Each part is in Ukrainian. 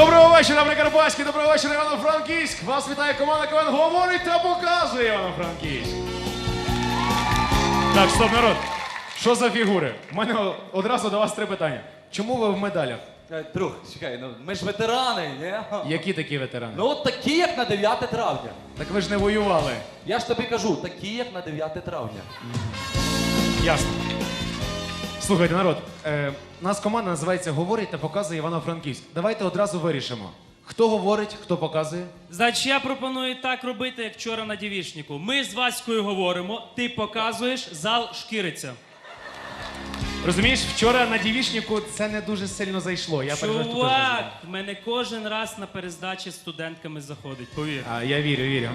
Доброго вечора, Прикарпатський, доброго вечора, Івано-Франківськ. Вас вітає команда КВН говорить та показує Івано-Франківськ. Так, стоп, народ. Що за фігури? У мене одразу до вас три питання. Чому ви в медалях? Е, Друг, чекай, ну ми ж ветерани, ні? Які такі ветерани? Ну от такі, як на 9 травня. Так ви ж не воювали. Я ж тобі кажу, такі, як на 9 травня. Ясно. Слухайте, народ, е, нас команда називається Говорить та показує Івано-Франківськ. Давайте одразу вирішимо. Хто говорить, хто показує. Значить, я пропоную так робити, як вчора на дівішніку. Ми з Ваською говоримо, ти показуєш, зал шкіриться. Розумієш, вчора на дівішнику це не дуже сильно зайшло. Я переживаю, що теж не Чувак, в мене кожен раз на перездачі з студентками заходить, повір. А, я вірю, вірю.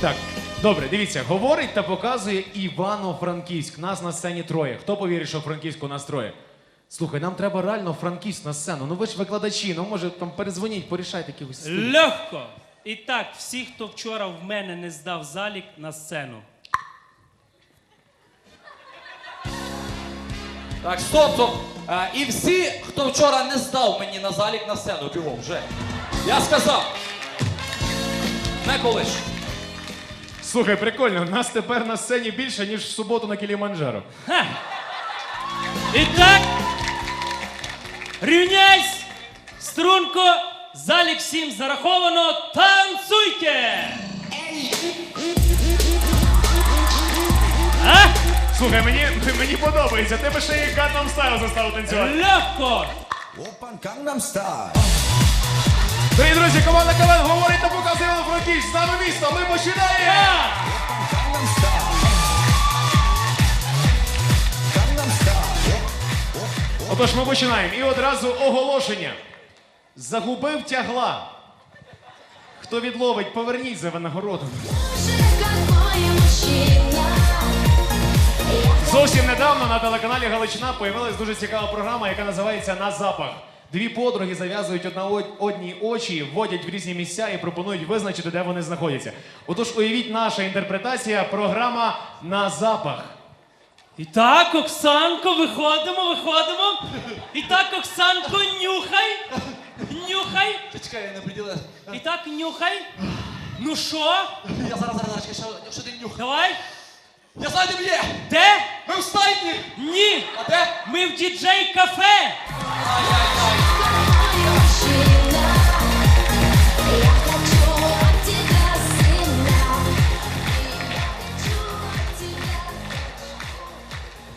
Так, добре, дивіться, говорить та показує Івано-Франківськ. Нас на сцені троє. Хто повірить, що Франківську нас троє? Слухай, нам треба реально Франківськ на сцену. Ну ви ж викладачі, ну може там перезвоніть, порішайте якихось. Легко! І так, всі, хто вчора в мене не здав залік на сцену. Так, стоп, стоп. Е, і всі, хто вчора не здав мені на залік на сцену, бігом вже. Я сказав. Не колиш. Слухай, прикольно, нас тепер на сцені більше, ніж в суботу на Кіліманджаро. Ха! І так, рівняйсь, струнко, залік всім зараховано, танцуйте! А? Слухай, мені, мені подобається. Тебе ще і Gangnam Style заставив танцювати. Легко! Опан Gangnam Style. Дорогі друзі, команда КВН говорить та показує Івано-Франківськ. З нами місто, ми починаємо! Отож, ми починаємо. І одразу оголошення. Загубив тягла. Хто відловить, поверніть за винагороду. Зовсім недавно на телеканалі Галичина появилась дуже цікава програма, яка називається На запах. Дві подруги зав'язують одна од- одній очі, вводять в різні місця і пропонують визначити, де вони знаходяться. Отож, уявіть наша інтерпретація програма На запах. І так, Оксанко, виходимо, виходимо. І так, Оксанко, нюхай. Нюхай. Чекай, я не приділа. І так, нюхай. Ну що? Я зараз, зараз, зараз, що, що ти нюх. Давай. Я знаю, де ми є. Де? Ми в стайні. Ні. А де? Ми в діджей кафе.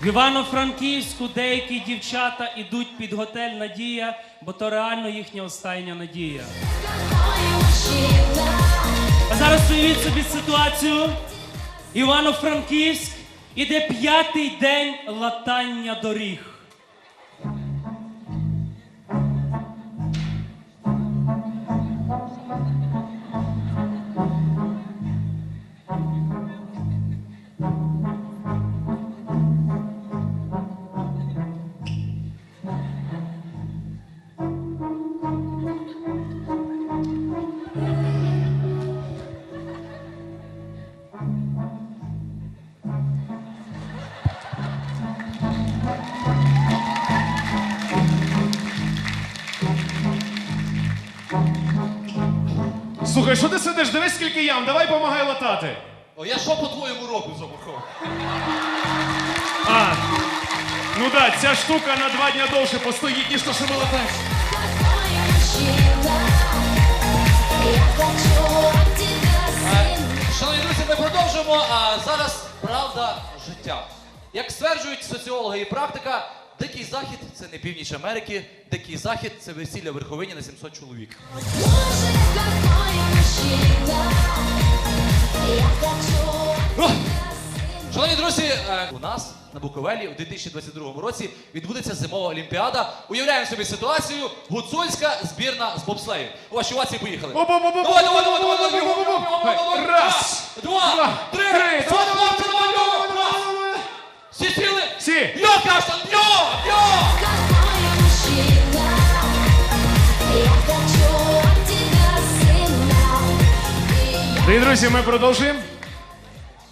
В Івано-Франківську деякі дівчата ідуть під готель Надія, бо то реально їхня остання надія. А зараз уявіть собі ситуацію. Івано-Франківськ іде п'ятий день латання доріг. Слухай, що ти сидиш? Дивись, скільки ям, давай помагай латати. О, я що по-твоєму роблю, Замахов? А, ну да, ця штука на два дня довше постоїть, ніж то, що ми латаємо. Шановні друзі, ми продовжуємо. А зараз правда життя. Як стверджують соціологи і практика, дикий захід це не північ Америки, дикий захід це весілля в верховині на 700 чоловік. Ну, Шановні друзі, е, у нас на Буковелі у 2022 році відбудеться зимова олімпіада. Уявляємо собі ситуацію. Гуцульська збірна з бобслею. У Ваші овації поїхали. Давай, давай, давай, давай, давай, бігом. Раз, два, два, три, давай, давай, давай, давай, давай. Всі сіли? Всі. Йо, Каштан, йо, йо! Дорогі друзі, ми продовжуємо.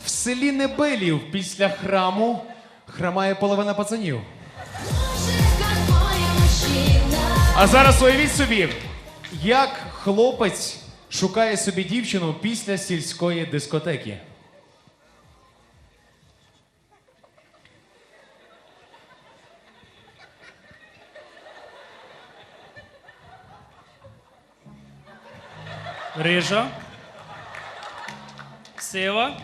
В селі Небелів після храму храмає половина пацанів. А зараз уявіть собі, Як хлопець шукає собі дівчину після сільської дискотеки? Рижа. Сива.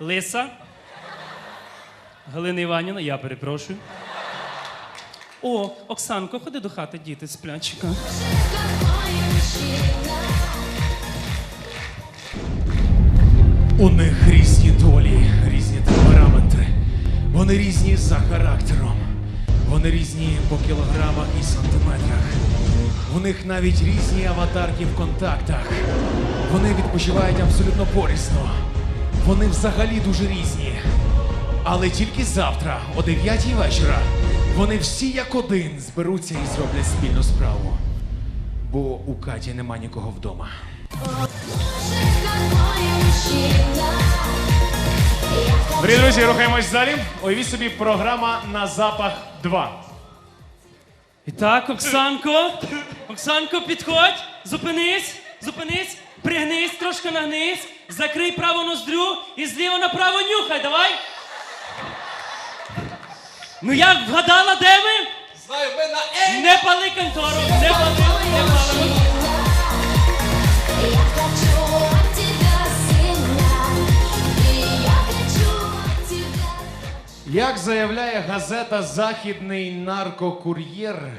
Лиса. Галина Іванівна, я перепрошую. О, Оксанко, ходи до хати, діти, сплячика. У них різні долі, різні темпераменти. Вони різні за характером. Вони різні по кілограмах і сантиметрах. У них навіть різні аватарки в контактах. Вони відпочивають абсолютно порісно. Вони взагалі дуже різні. Але тільки завтра, о 9 вечора, вони всі як один зберуться і зроблять спільну справу. Бо у Каті нема нікого вдома. Дорогі друзі, рухаємось далі. Уявіть собі програма на запах 2. І так, Оксанко, Оксанко, підходь, зупинись, зупинись, пригнись, трошки нагнись, закрий праву ноздрю і зліва направо нюхай, давай. Ну як вгадала, де ви? Знаю, ми на Ей! Не пали контору, не пали, не пали. Я хочу от тебя сильно, и я хочу от тебя. Як заявляє газета Західний наркокур'єр,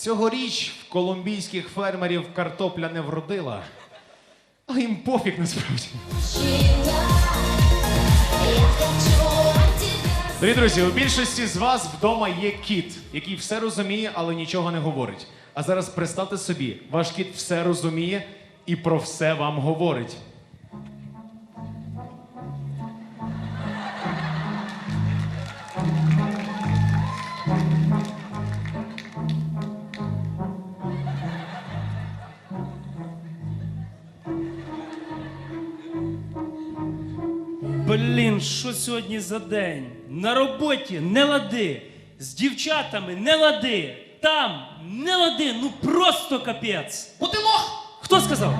цьогоріч в колумбійських фермерів картопля не вродила, а їм пофіг насправді. Дорогі друзі, у більшості з вас вдома є кіт, який все розуміє, але нічого не говорить. А зараз представте собі, ваш кіт все розуміє і про все вам говорить. Блін, що сьогодні за день? На роботі не лади, з дівчатами не лади, там не лади, ну просто капець. Бо ти лох! Хто сказав?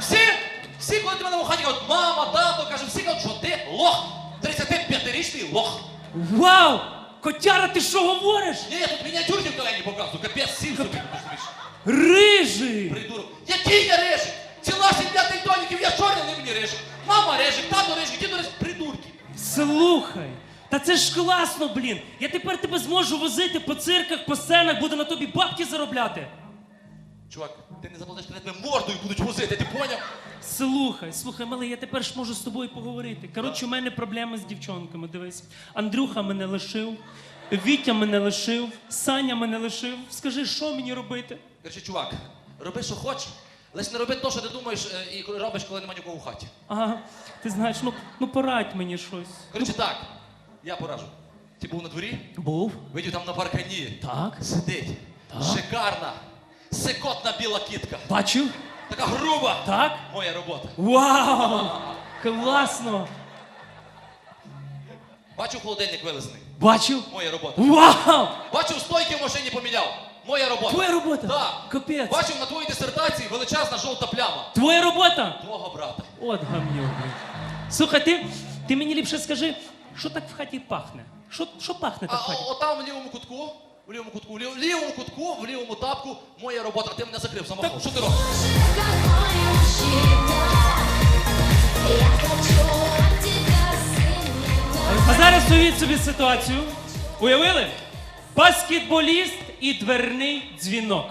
Всі, всі, коли ти мене в хаті кажуть, мама, тато, каже, всі кажуть, що ти лох. 35-річний лох. Вау! Котяра, ти що говориш? Ні, я тут мініатюрки в калені показую, капець, сім собі. Рижий! Придурок. Який я режик? Слухай, та це ж класно, блін. Я тепер тебе зможу возити по цирках, по сценах, буду на тобі бабки заробляти. Чувак, ти не заплатиш, коли тебе мордою будуть возити, ти поняв? Слухай, слухай, малий, я тепер ж можу з тобою поговорити. Коротше, у мене проблеми з дівчонками. Дивись. Андрюха мене лишив, Вітя мене лишив, Саня мене лишив. Скажи, що мені робити? Короче, чувак, роби, що хочеш, лише не роби те, що ти думаєш е, і робиш, коли немає нікого в хаті. Ага, ти знаєш, ну, ну порадь мені щось. Коротше так, я поражу. Ти був на дворі, Був? видів там на паркані. Так. Сидить. Шикарна, сикотна біла кітка. Бачив? Така груба. Так? Моя робота. Вау! Класно! Бачив холодильник вилизаний. Бачив? Моя робота. Вау! Бачив стойки в машині поміняв. Моя робота. Твоя робота? Так. Капець. Бачив на твоїй дисертації величезна жовта пляма. Твоя робота? Твого брата. От гамнюк. блін. Слухай, ти, ти мені ліпше скажи, що так в хаті пахне? Що, що пахне так в хаті? о- отам в лівому кутку, в лівому кутку, в лів- лівому кутку, в лівому тапку, моя робота. Ти мене закрив самохол. Що ти робиш? Я хочу от тебя сильно. А зараз уявіть собі ситуацію. Уявили? Баскетболіст і дверний дзвінок.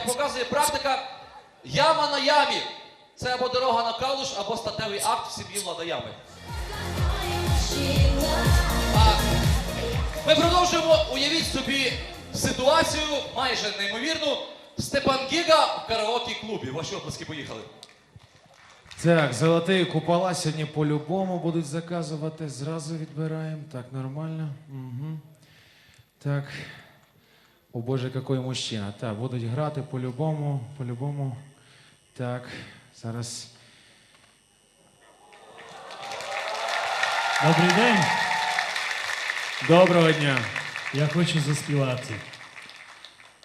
Як показує практика, яма на ямі. Це або дорога на калуш, або статевий акт в сім'ї Владаями. Ми продовжуємо. Уявіть собі ситуацію, майже неймовірну. Степан Гіга в караоке-клубі. Ваші оплески поїхали. Так, золоті купола сьогодні по-любому будуть заказувати. Зразу відбираємо. Так, нормально. Угу. Так. О Боже, який мужчина. Так, будуть грати по-любому, по-любому. Так, зараз. Добрий день. Доброго дня. Я хочу заспівати.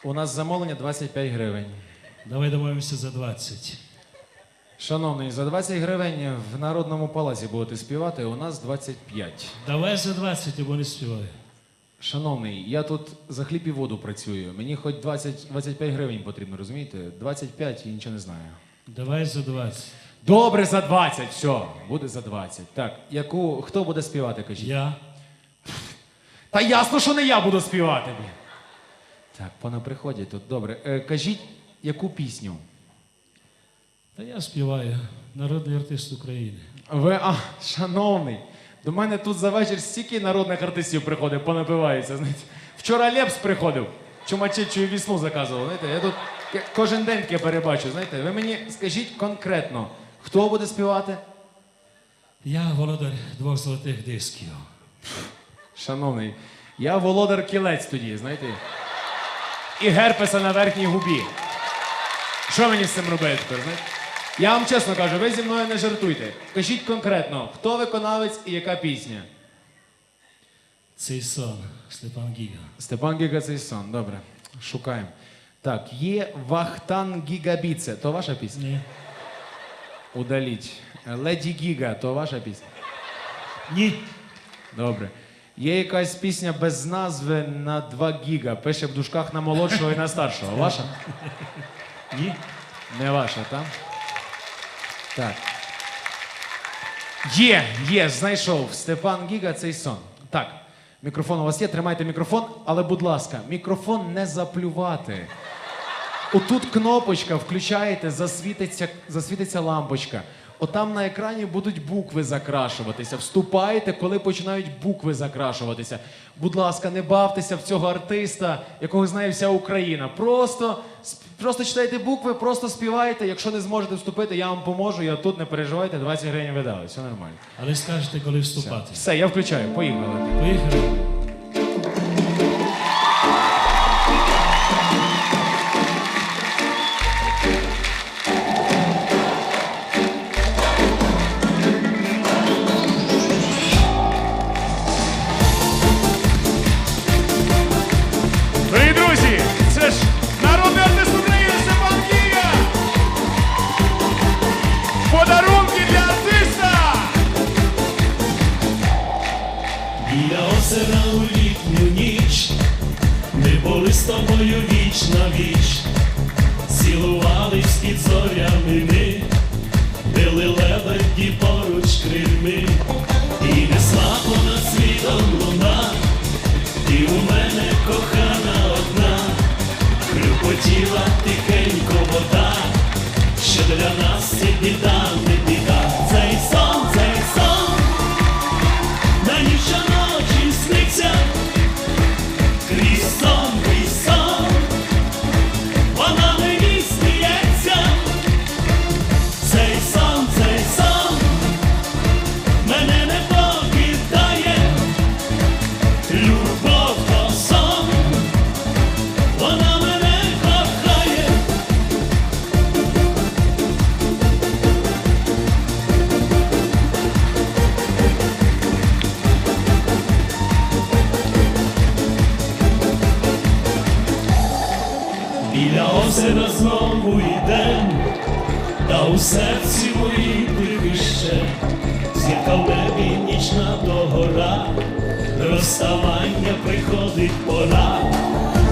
У нас замовлення 25 гривень. Давай домовимося за 20. Шановний, за 20 гривень в Народному палаці будете співати, у нас 25. Давай за 20, або не співаю. Шановний, я тут за хліб і воду працюю. Мені хоч 20, 25 гривень потрібно, розумієте? 25 і нічого не знаю. Давай за 20. Добре, за 20, все, буде за 20. Так, яку, хто буде співати, кажіть? Я. Та ясно, що не я буду співати. Блін. Так, пане приходять тут. Добре. Е, кажіть, яку пісню? Та я співаю. Народний артист України. Ви, а, шановний, до мене тут за вечір стільки народних артистів приходить, понапиваються. Знаєте. Вчора Лепс приходив, чумачечу і вісну заказував. Знаєте, я тут кожен день таке перебачу. Знаєте, ви мені скажіть конкретно, хто буде співати? Я володар двох золотих дисків. Шановний, я володар кілець тоді, знаєте. І герпеса на верхній губі. Що мені з цим робити тепер, знаєте? Я вам чесно кажу, ви зі мною не жартуйте. Кажіть конкретно, хто виконавець і яка пісня? Цей сон Степан Гіга. Степан Гігацейсон, добре. Шукаємо. Так, є Вахтан Гігабіце, то ваша пісня? Ні. Удаліть. Леді Гіга, то ваша пісня? Ні. Добре. Є якась пісня без назви на 2 гіга. Пише в дужках на молодшого і на старшого. Ваша? Ні. Не ваша, так? Так. Є, є, знайшов. Степан Гіга цей сон. Так, мікрофон у вас є, тримайте мікрофон, але, будь ласка, мікрофон не заплювати. Отут кнопочка, включаєте, засвітиться, засвітиться лампочка. Отам на екрані будуть букви закрашуватися. Вступаєте, коли починають букви закрашуватися. Будь ласка, не бавтеся в цього артиста, якого знає вся Україна. Просто, просто читайте букви, просто співайте. Якщо не зможете вступити, я вам поможу. Я тут не переживайте, 20 гривень видали. Все нормально. Але скажете, коли вступати. Все, я включаю. Поїхали. Поїхали. Розставання приходить пора,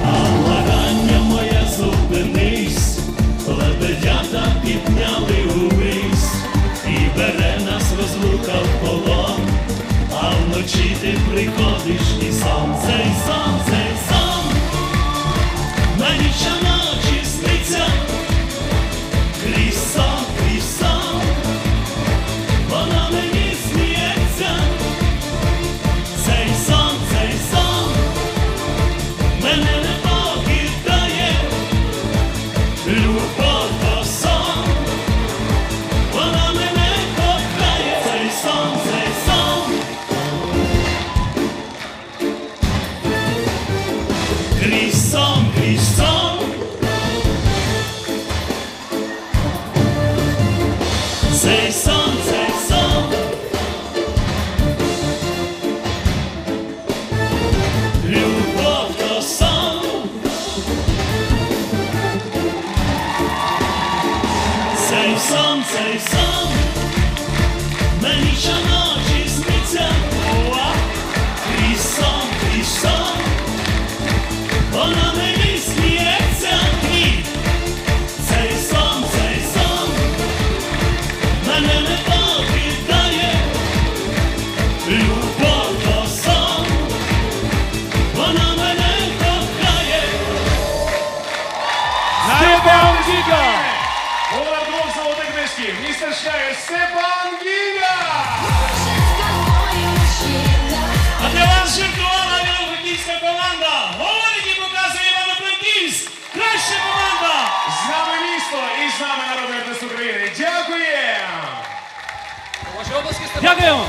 а благання моє зупинись, лебедята підняли увись, і бере нас розлука в полон, а вночі ти приходиш і сам цей сон, цей сон. Мені зустрічаю Степан Гіля! А для вас жертвувала Івано-Франківська команда. Говорить і показує Івано-Франківськ. Краща команда. З нами місто і з нами народний артист України. Дякуємо! Дякуємо.